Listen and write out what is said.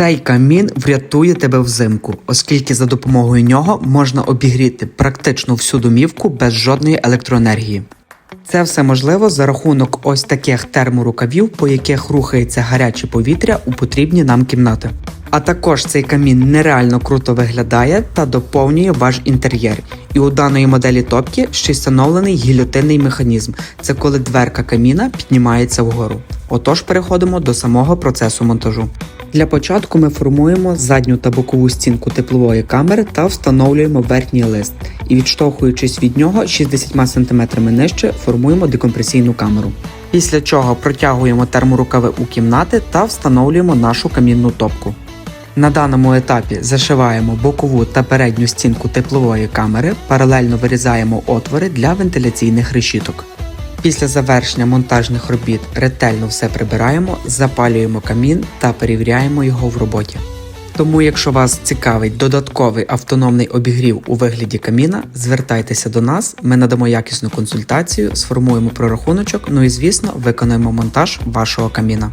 Цей камін врятує тебе взимку, оскільки за допомогою нього можна обігріти практично всю домівку без жодної електроенергії. Це все можливо за рахунок ось таких терморукавів, по яких рухається гаряче повітря у потрібні нам кімнати. А також цей камін нереально круто виглядає та доповнює ваш інтер'єр. І у даної моделі топки ще й встановлений гільотинний механізм. Це коли дверка каміна піднімається вгору. Отож переходимо до самого процесу монтажу. Для початку ми формуємо задню та бокову стінку теплової камери та встановлюємо верхній лист. І відштовхуючись від нього 60 см нижче, формуємо декомпресійну камеру. Після чого протягуємо терморукави у кімнати та встановлюємо нашу камінну топку. На даному етапі зашиваємо бокову та передню стінку теплової камери, паралельно вирізаємо отвори для вентиляційних решіток. Після завершення монтажних робіт ретельно все прибираємо, запалюємо камін та перевіряємо його в роботі. Тому, якщо вас цікавить додатковий автономний обігрів у вигляді каміна, звертайтеся до нас, ми надамо якісну консультацію, сформуємо прорахуночок, ну і звісно, виконаємо монтаж вашого каміна.